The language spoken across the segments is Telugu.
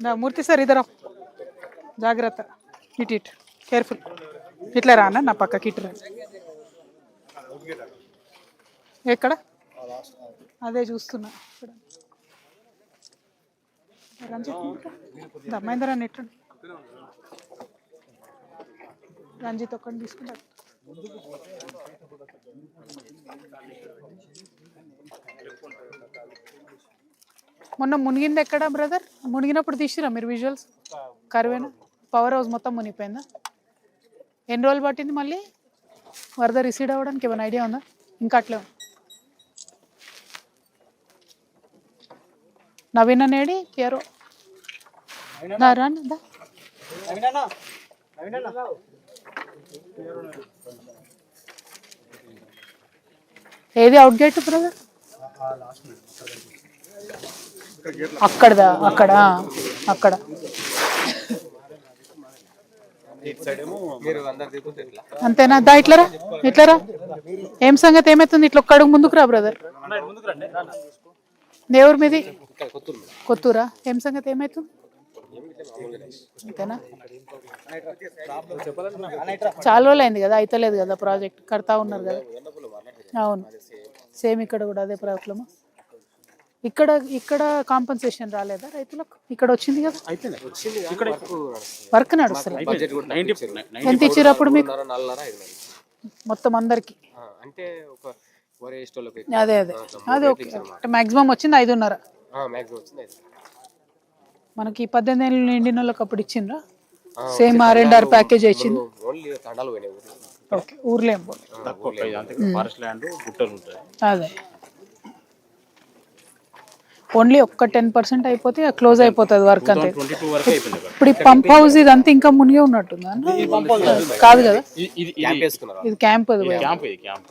నా మూర్తి సార్ ఇద్దరు జాగ్రత్త. ఇటు ఇటు. కేర్ఫుల్ ఇట్లా రానా నా పక్కకి ఇటు రా. ఎక్కడ? అదే చూస్తున్నా. ఇక్కడ. రంజిత్ దా, మహేందర్ అని ఎట్టు రంజిత్ ఒక్కడిని తీసుకుంటా. మొన్న మునిగింది ఎక్కడ బ్రదర్ మునిగినప్పుడు తీసిరా మీరు విజువల్స్ కరువేనా? పవర్ హౌస్ మొత్తం మునిగిపోయిందా? ఎన్ని రోజులు పట్టింది మళ్ళీ? వరద రిసీడ్ అవ్వడానికి ఏమైనా ఐడియా ఉందా? ఇంకా అట్లే నవీన నవీన్ అనేడి పేరు రాండి ఏది అవుట్ గేట్ బ్రదర్ అక్కడదా? అక్కడ? అక్కడ. అంతేనా? దా ఇట్లరా? ఇట్లరా? ఏం సంగతి? ఏమైతుంది? ఇట్లా ఒక్క అడుగు ముందుకు రా బ్రదర్ దేవుడి మీది? కొత్తూరా? ఏం సంగతి? ఏమైతుంది? అంతేనా? చాలా రోజులు అయింది కదా? అయితలేదు కదా ప్రాజెక్ట్? కడతా ఉన్నారు కదా? అవును. సేమ్ ఇక్కడ కూడా అదే ప్రాబ్లము. ఇక్కడ ఇక్కడ కాంపన్సేషన్ రాలేదా రైతులకు? ఇక్కడ వచ్చింది కదా. వచ్చింది ఇక్కడ వర్క్ నడుస్తుంది. ఎంత ఇచ్చారు అప్పుడు మీకు? మొత్తం అందరికి. అంటే ఒక అదే అదే. అదే ఓకే. అంటే మాక్సిమం వచ్చింది ఐదున్నర. మనకి పద్దెనిమిది ఏళ్ళు నిండిన వాళ్ళకి అప్పుడు ఇచ్చిండ్రా? Same R and R package ఇచ్చింది. ఓకే ఊర్లో అదే. ఓన్లీ ఒక్క టెన్ పర్సెంట్ అయిపోతే క్లోజ్ అయిపోతుంది వర్క్ అంతే. ఇప్పుడు ఈ పంప్ హౌస్ ఇదంతా ఇంకా మునిగే ఉన్నట్టుందా? అన్న? కాదు. కదా ఇది- క్యాంప్ వేసుకున్నారు. ఇది క్యాంప్ అది పోయి. క్యాంప్ ఇది క్యాంప్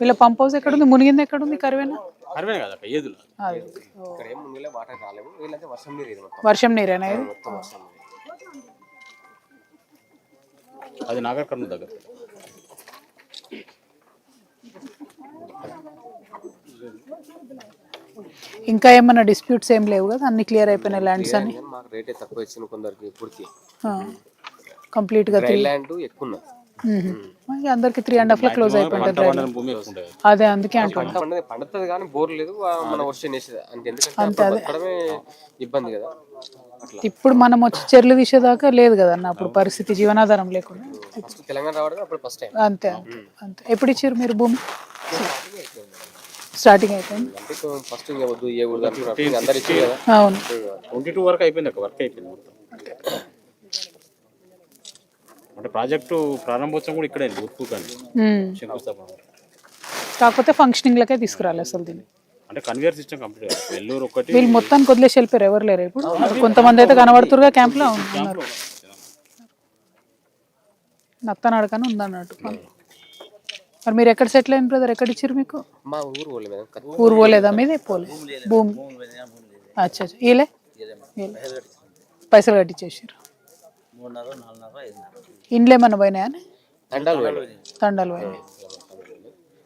వీళ్ళ పంప్ హౌస్ ఎక్కడ ఉంది మునిగింది ఎక్కడ ఉంది కరువేనా వర్షం నీరేనా ఇది? అది నాగర్ కర్నూలు దగ్గర. ఇంకా ఏమన్నా డిస్ప్యూట్స్ ఏం లేవు కదా? అన్ని క్లియర్ అయిపోయినాయి ల్యాండ్స్ మాకు రేటే తక్కువ ఇచ్చిన కొందరికి ఇప్పటికి. కంప్లీట్గా ల్యాండ్ ఎక్కువ. అందరికి త్రీ అండ్ హాఫ్లో క్లోజ్ అయిపోయింది అదే అందుకే అంటున్నా. పంట పండుతుంది కానీ బోర్ లేదు. మన వర్షం అంతే ఇబ్బంది కదా. ఇప్పుడు మనం వచ్చి చెర్లు తీసేదాకా లేదు కదా అన్న అప్పుడు పరిస్థితి జీవనాధారం లేకుండా. తెలంగాణ రావడం అప్పుడు ఫస్ట్ టైం అంతే అంతే అంతే. ఎప్పుడు ఇచ్చారు మీరు భూమి? స్టార్టింగ్ అయిపోయింది. ఫస్ట్ వద్దు అందరు కదా. అవును. ట్వంటీ టూ వరకు అయిపోయింది అక్కడ వర్క్ అయిపోయింది మొత్తం. అంటే ప్రాజెక్టు ప్రారంభోత్సవం కూడా ఇక్కడే ఉప్పు కానీ. శంకుస్థాపన. కాకపోతే ఫంక్షనింగ్లకే తీసుకురాలి అసలు దీన్ని. అంటే కన్వేయర్ సిస్టమ్ కంప్లీట్ అయ్యింది. వెల్లూరు ఒకటి. వీళ్ళు మొత్తానికి వదిలేసి వెళ్ళిపోయారు ఎవరు లేరు ఇప్పుడు. కొంతమంది అయితే కనబడుతురుగా క్యాంప్లో? ఉన్నారు నత్తనాడకని ఉందన్నట్టు. మరి మీరు ఎక్కడ సెటిల్ అయిన బ్రదర్ ఎక్కడ ఇచ్చారు మీకు? మా ఊరు ఊరు పోలేదా మీదే? పోలే. భూమి అచ్చా ఈలే. పైసలు కట్టించేసారు ఇండ్లు ఏమన్నా పోయినాయా? తండాలు పోయినాయి. తండాలు పోయినాయి.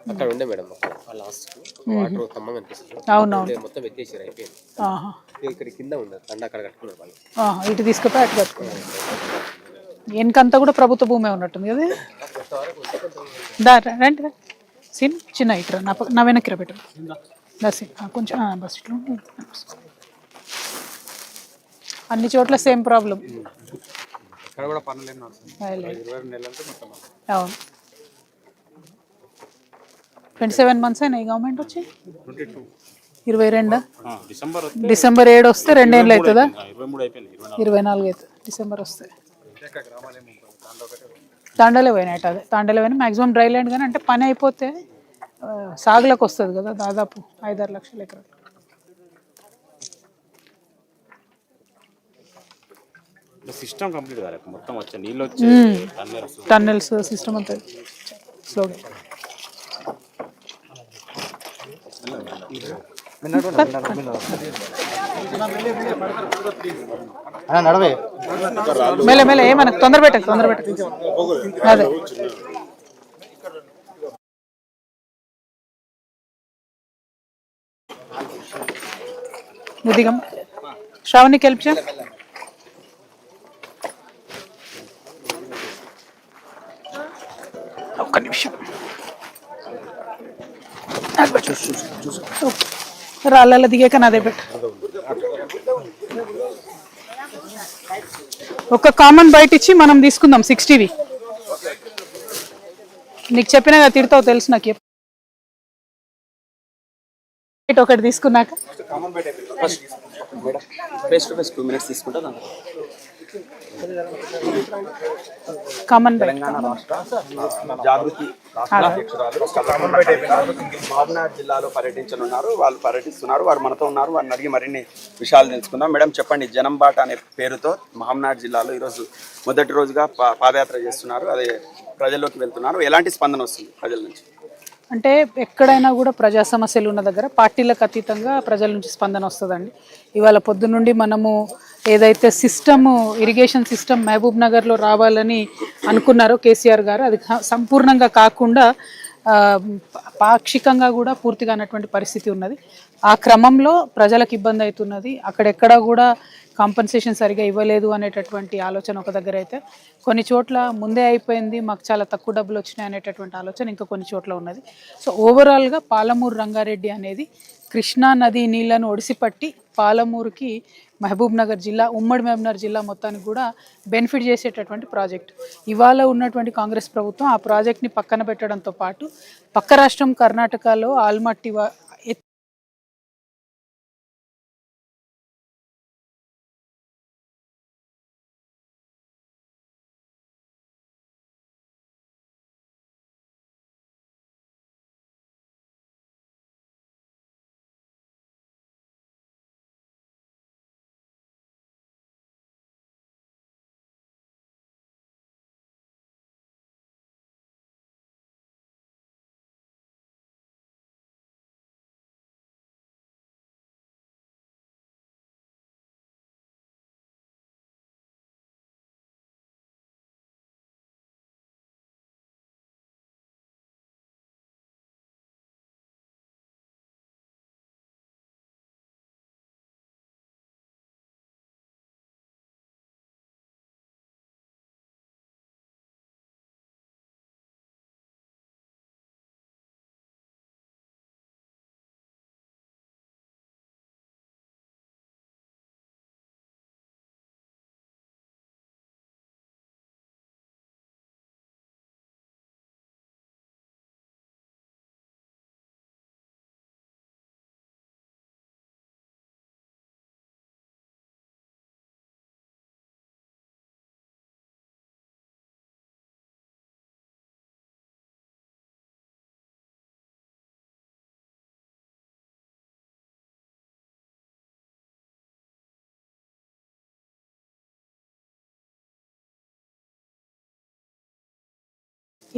అక్కడ ఉండే మేడం లాస్ట్ వాటర్ ఖమ్మం కనిపిస్తుంది. అవునవును. ఉండే మొత్తం ఎత్తేసారు అయిపోయింది. ఆహా. ఇక ఇక్కడ కింద ఉంది తండ అక్కడ కట్టుకున్నారు వాళ్ళు. ఆహా, ఇటు తీసుకుపోయి అటు కట్టుకున్నాను వెనకంతా కూడా ప్రభుత్వ భూమే ఉన్నట్టుంది కదా? దా రండి రా. సీన్ చిన్న ఇటు నా నా వెనక్కి రా పెట్టు. దా సీన్. ఆ, కొంచెం బస్ ఇట్లా. అన్ని చోట్ల సేమ్ ప్రాబ్లం. అవును. ట్వంటీ సెవెన్ మంత్స్ అయినాయి గవర్నమెంట్ వచ్చి? ఇరవై రెండా? డిసెంబర్ ఏడు వస్తే రెండేళ్ళు అవుతుందా? ఇరవై నాలుగు. అవుతుంది డిసెంబర్ వస్తే. తాండలే పోయినట్టు అదే. తాండలే పోయినా మాక్సిమం డ్రై ల్యాండ్ కానీ అంటే పని అయిపోతే సాగులకు వస్తుంది కదా దాదాపు ఐదారు లక్షల ఎకరాలు. సిస్టమ్ కంప్లీట్ కాలేదు మొత్తం వచ్చే నీళ్ళు వచ్చి టన్నెల్స్. సిస్టమ్ అంతా. స్లోగా నడవే. మేలే మెల్ల ఏమనకు తొందర పెట్టకు తొందర పెట్టకు అదే. ముదిగం. శ్రావణికి హెల్ప్ చేయ. ఒక్క నిమిషం. రాళ్ళ దిగాక నాదే పెట్టు. ఒక కామన్ బయట ఇచ్చి మనం తీసుకుందాం సిక్స్టీవి నీకు చెప్పినా కదా తిడతావు తెలుసు నాకు ఒకటి తీసుకున్నాక. Face to face two minutes తీసుకుంటా కామన్ తెలంగాణ రాష్ట్ర జాగృతి రాష్ట్ర అధ్యక్షురాలు మహబూబ్నగర్ జిల్లాలో పర్యటించనున్నారు. వాళ్ళు పర్యటిస్తున్నారు వారు మనతో ఉన్నారు వారిని అడిగి మరిన్ని విషయాలు తెలుసుకుందాం. మేడం చెప్పండి జనం బాట అనే పేరుతో మహబూబ్నగర్ జిల్లాలో ఈరోజు మొదటి రోజుగా పాదయాత్ర చేస్తున్నారు. అదే ప్రజల్లోకి వెళ్తున్నారు. ఎలాంటి స్పందన వస్తుంది ప్రజల నుంచి? అంటే ఎక్కడైనా కూడా ప్రజా సమస్యలు ఉన్న దగ్గర పార్టీలకు అతీతంగా ప్రజల నుంచి స్పందన వస్తుందండి. ఇవాళ పొద్దు నుండి మనము ఏదైతే సిస్టము ఇరిగేషన్ సిస్టమ్ మహబూబ్ నగర్లో రావాలని అనుకున్నారో కేసీఆర్ గారు అది సంపూర్ణంగా కాకుండా పాక్షికంగా కూడా పూర్తిగా అన్నటువంటి పరిస్థితి ఉన్నది. ఆ క్రమంలో ప్రజలకు ఇబ్బంది అవుతున్నది. అక్కడెక్కడ కూడా కాంపన్సేషన్ సరిగా ఇవ్వలేదు అనేటటువంటి ఆలోచన ఒక దగ్గర అయితే కొన్ని చోట్ల ముందే అయిపోయింది మాకు చాలా తక్కువ డబ్బులు వచ్చినాయి అనేటటువంటి ఆలోచన ఇంకా కొన్ని చోట్ల ఉన్నది. సో ఓవరాల్గా పాలమూరు రంగారెడ్డి అనేది కృష్ణా నది నీళ్ళను ఒడిసిపట్టి పాలమూరుకి మహబూబ్ నగర్ జిల్లా ఉమ్మడి మహబూబ్నగర్ జిల్లా మొత్తానికి కూడా బెనిఫిట్ చేసేటటువంటి ప్రాజెక్ట్. ఇవాళ ఉన్నటువంటి కాంగ్రెస్ ప్రభుత్వం ఆ ప్రాజెక్ట్ని పక్కన పెట్టడంతో పాటు పక్క రాష్ట్రం కర్ణాటకలో ఆల్మట్టి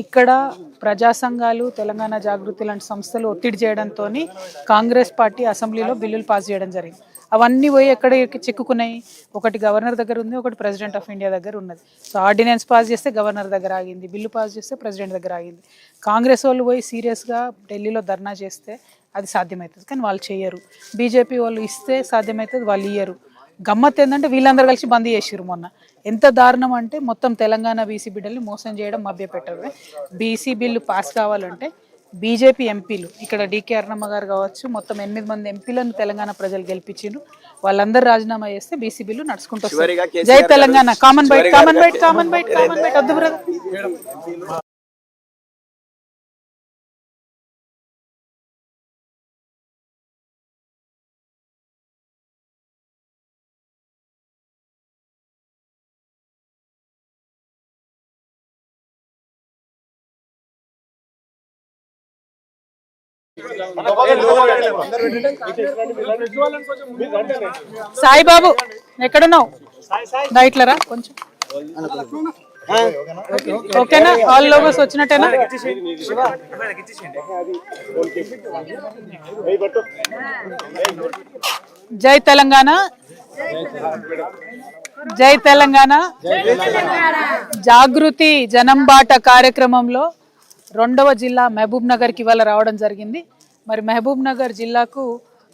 ఇక్కడ ప్రజా సంఘాలు తెలంగాణ జాగృతి లాంటి సంస్థలు ఒత్తిడి చేయడంతో కాంగ్రెస్ పార్టీ అసెంబ్లీలో బిల్లులు పాస్ చేయడం జరిగింది. అవన్నీ పోయి ఎక్కడ చిక్కుకున్నాయి? ఒకటి గవర్నర్ దగ్గర ఉంది ఒకటి ప్రెసిడెంట్ ఆఫ్ ఇండియా దగ్గర ఉన్నది. సో ఆర్డినెన్స్ పాస్ చేస్తే గవర్నర్ దగ్గర ఆగింది బిల్లు పాస్ చేస్తే ప్రెసిడెంట్ దగ్గర ఆగింది. కాంగ్రెస్ వాళ్ళు పోయి సీరియస్గా ఢిల్లీలో ధర్నా చేస్తే అది సాధ్యమవుతుంది. కానీ వాళ్ళు చేయరు. బీజేపీ వాళ్ళు ఇస్తే సాధ్యమవుతుంది వాళ్ళు ఇయ్యరు. గమ్మత్ ఏంటంటే వీళ్ళందరూ కలిసి బంద్ చేసిరు మొన్న. ఎంత దారుణం అంటే మొత్తం తెలంగాణ బీసీ బిడ్డల్ని మోసం చేయడం మభ్యపెట్టడమే. బీసీ బిల్లు పాస్ కావాలంటే బీజేపీ ఎంపీలు ఇక్కడ డీకే అరుణమ్మ గారు కావచ్చు మొత్తం ఎనిమిది మంది ఎంపీలను తెలంగాణ ప్రజలు గెలిపించిండ్రు. వాళ్ళందరూ రాజీనామా చేస్తే బీసీ బిల్లు నడుచుకుంటూ వస్తుంది. చివరిగా జై Telangana. Common bite common bite common bite common bite వద్దు బ్రదర్. సాయిబాబు ఎక్కడున్నావు? దా కొంచెం. ఓకేనా? ఆల్ లోగోస్ వచ్చినట్టేనా? జై తెలంగాణ. జై తెలంగాణ. జాగృతి జనంబాట కార్యక్రమంలో రెండవ జిల్లా మహబూబ్ నగర్కి ఇవాళ రావడం జరిగింది. మరి మహబూబ్ నగర్ జిల్లాకు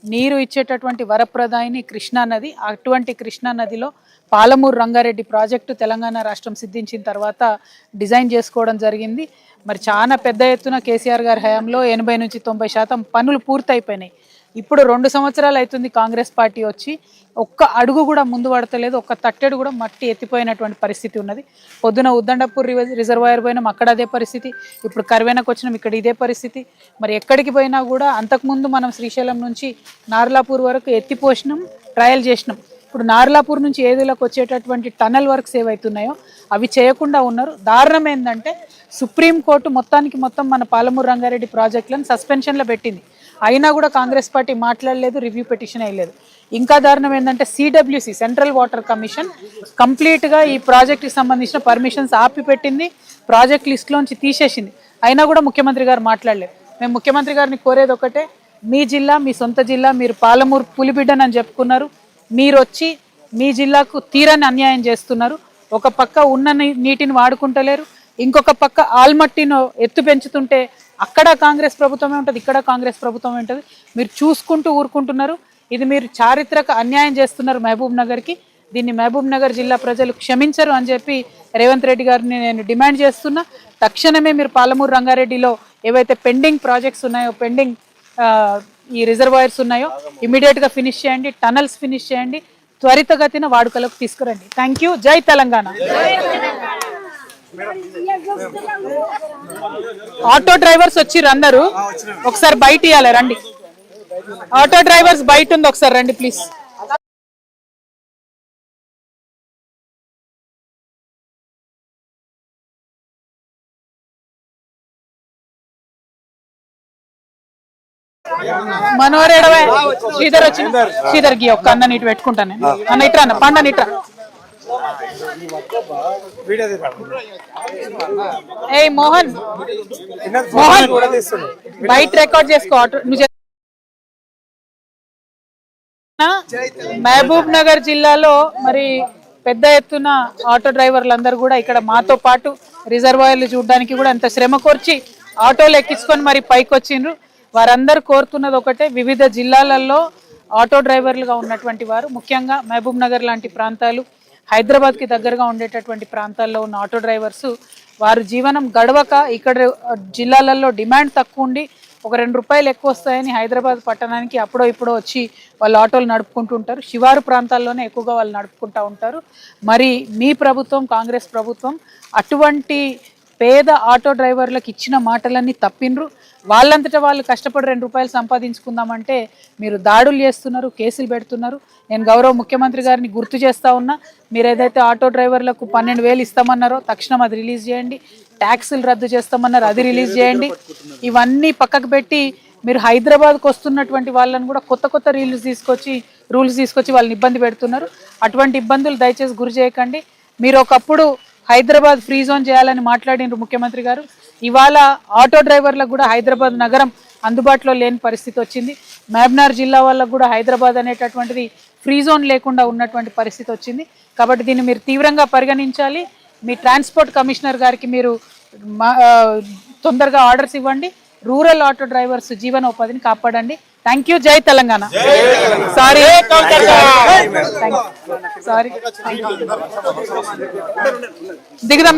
నీరు ఇచ్చేటటువంటి వరప్రదాయిని కృష్ణా నది అటువంటి కృష్ణా నదిలో పాలమూరు రంగారెడ్డి ప్రాజెక్టు తెలంగాణ రాష్ట్రం సిద్ధించిన తర్వాత డిజైన్ చేసుకోవడం జరిగింది. మరి చాలా పెద్ద ఎత్తున కేసీఆర్ గారి హయాంలో ఎనభై నుంచి తొంభై శాతం పనులు పూర్తయిపోయినాయి. ఇప్పుడు రెండు సంవత్సరాలు అవుతుంది కాంగ్రెస్ పార్టీ వచ్చి ఒక్క అడుగు కూడా ముందు పడతలేదు ఒక్క తట్టెడు కూడా మట్టి ఎత్తిపోయినటువంటి పరిస్థితి ఉన్నది. పొద్దున ఉద్దండపూర్ రిజర్వాయర్ పోయినాం అక్కడ అదే పరిస్థితి ఇప్పుడు కర్వేనకు వచ్చినాం ఇక్కడ ఇదే పరిస్థితి. మరి ఎక్కడికి పోయినా కూడా అంతకుముందు మనం శ్రీశైలం నుంచి నార్లాపూర్ వరకు ఎత్తిపోసినాం ట్రయల్ చేసినాం. ఇప్పుడు నార్లాపూర్ నుంచి ఏదులకు వచ్చేటటువంటి టనల్ వర్క్స్ ఏవైతున్నాయో అవి చేయకుండా ఉన్నారు. దారుణం ఏంటంటే సుప్రీంకోర్టు మొత్తానికి మొత్తం మన పాలమూరు రంగారెడ్డి ప్రాజెక్టులను సస్పెన్షన్లో పెట్టింది. అయినా కూడా కాంగ్రెస్ పార్టీ మాట్లాడలేదు రివ్యూ పిటిషన్ వేయలేదు. ఇంకా దారుణం ఏంటంటే సిడబ్ల్యూసి సెంట్రల్ వాటర్ కమిషన్ కంప్లీట్గా ఈ ప్రాజెక్టుకి సంబంధించిన పర్మిషన్స్ ఆపిపెట్టింది ప్రాజెక్ట్ లిస్ట్లోంచి తీసేసింది. అయినా కూడా ముఖ్యమంత్రి గారు మాట్లాడలేదు. మేము ముఖ్యమంత్రి గారిని కోరేది ఒకటే మీ జిల్లా మీ సొంత జిల్లా మీరు పాలమూరు పులిబిడ్డనని చెప్పుకున్నారు. మీరు వచ్చి మీ జిల్లాకు తీరని అన్యాయం చేస్తున్నారు. ఒక పక్క ఉన్న నీ- నీటిని వాడుకుంటలేరు. ఇంకొక పక్క ఆల్మట్టిను ఎత్తు పెంచుతుంటే అక్కడ కాంగ్రెస్ ప్రభుత్వమే ఉంటుంది ఇక్కడ కాంగ్రెస్ ప్రభుత్వమే ఉంటుంది. మీరు చూసుకుంటూ ఊరుకుంటున్నారు. ఇది మీరు చారిత్రక అన్యాయం చేస్తున్నారు మహబూబ్ నగర్కి. దీన్ని మహబూబ్ నగర్ జిల్లా ప్రజలు క్షమించరు అని చెప్పి రేవంత్ రెడ్డి గారిని నేను డిమాండ్ చేస్తున్నా. తక్షణమే మీరు పాలమూరు రంగారెడ్డిలో ఏవైతే పెండింగ్ ప్రాజెక్ట్స్ ఉన్నాయో పెండింగ్ ఈ రిజర్వాయర్స్ ఉన్నాయో ఇమీడియట్గా ఫినిష్ చేయండి టనల్స్ ఫినిష్ చేయండి త్వరితగతిన వాడుకలోకి తీసుకురండి. Thank you. జై తెలంగాణ. ఆటో డ్రైవర్స్ వచ్చిర్రు అందరూ. ఒకసారి బయట ఇవ్వాలి రండి. ఆటో డ్రైవర్స్ బయట ఉంది ఒకసారి రండి ప్లీజ్. మనోహర్ ఎడవే శ్రీధర్ వచ్చి శ్రీధర్ గీ ఒక్క అన్న ఇటు పెట్టుకుంటాను అన్న ఇట్రా అన్న పండని ఇట్రా ఏయ్ మోహన్. మోహన్. బయట రికార్డ్ చేసుకో మహబూబ్ నగర్ జిల్లాలో మరి పెద్ద ఎత్తున ఆటో డ్రైవర్లు అందరూ కూడా ఇక్కడ మాతో పాటు రిజర్వాయర్లు చూడడానికి కూడా ఎంత శ్రమ కోర్చి ఆటోలు ఎక్కించుకొని మరి పైకి వచ్చిండ్రు వారందరూ కోరుతున్నది ఒకటే వివిధ జిల్లాలలో ఆటో డ్రైవర్లుగా ఉన్నటువంటి వారు ముఖ్యంగా మహబూబ్ నగర్ లాంటి ప్రాంతాలు హైదరాబాద్కి దగ్గరగా ఉండేటటువంటి ప్రాంతాల్లో ఉన్న ఆటో డ్రైవర్స్ వారు జీవనం గడవక ఇక్కడ జిల్లాలలో డిమాండ్ తక్కువ ఉండి ఒక రెండు రూపాయలు ఎక్కువ వస్తాయని హైదరాబాద్ పట్టణానికి అప్పుడో ఇప్పుడో వచ్చి వాళ్ళు ఆటోలు నడుపుకుంటూ ఉంటారు. శివారు ప్రాంతాల్లోనే ఎక్కువగా వాళ్ళు నడుపుకుంటూ ఉంటారు. మరి మీ ప్రభుత్వం కాంగ్రెస్ ప్రభుత్వం అటువంటి పేద ఆటో డ్రైవర్లకు ఇచ్చిన మాటలన్నీ తప్పిండ్రు. వాళ్ళంతటా వాళ్ళు కష్టపడి రెండు రూపాయలు సంపాదించుకుందామంటే మీరు దాడులు చేస్తున్నారు కేసులు పెడుతున్నారు. నేను గౌరవ ముఖ్యమంత్రి గారిని గుర్తు చేస్తా ఉన్నా మీరు ఏదైతే ఆటో డ్రైవర్లకు పన్నెండు వేలు ఇస్తామన్నారో తక్షణం అది రిలీజ్ చేయండి. ట్యాక్సులు రద్దు చేస్తామన్నారు అది రిలీజ్ చేయండి. ఇవన్నీ పక్కకు పెట్టి మీరు హైదరాబాద్కు వస్తున్నటువంటి వాళ్ళని కూడా కొత్త కొత్త రూల్స్ తీసుకొచ్చి రూల్స్ తీసుకొచ్చి వాళ్ళని ఇబ్బంది పెడుతున్నారు. అటువంటి ఇబ్బందులు దయచేసి గురి చేయకండి. మీరు ఒకప్పుడు హైదరాబాద్ ఫ్రీ జోన్ చేయాలని మాట్లాడినారు ముఖ్యమంత్రి గారు. ఇవాళ ఆటో డ్రైవర్లకు కూడా హైదరాబాద్ నగరం అందుబాటులో లేని పరిస్థితి వచ్చింది. మహబ్నార్ జిల్లా వాళ్ళకు కూడా హైదరాబాద్ అనేటటువంటిది ఫ్రీ జోన్ లేకుండా ఉన్నటువంటి పరిస్థితి వచ్చింది. కాబట్టి దీన్ని మీరు తీవ్రంగా పరిగణించాలి. మీ ట్రాన్స్పోర్ట్ కమిషనర్ గారికి మీరు మా- తొందరగా ఆర్డర్స్ ఇవ్వండి. రూరల్ ఆటో డ్రైవర్స్ జీవనోపాధిని కాపాడండి. థ్యాంక్ యూ జై తెలంగాణ. Sorry sorry దిగుదాం.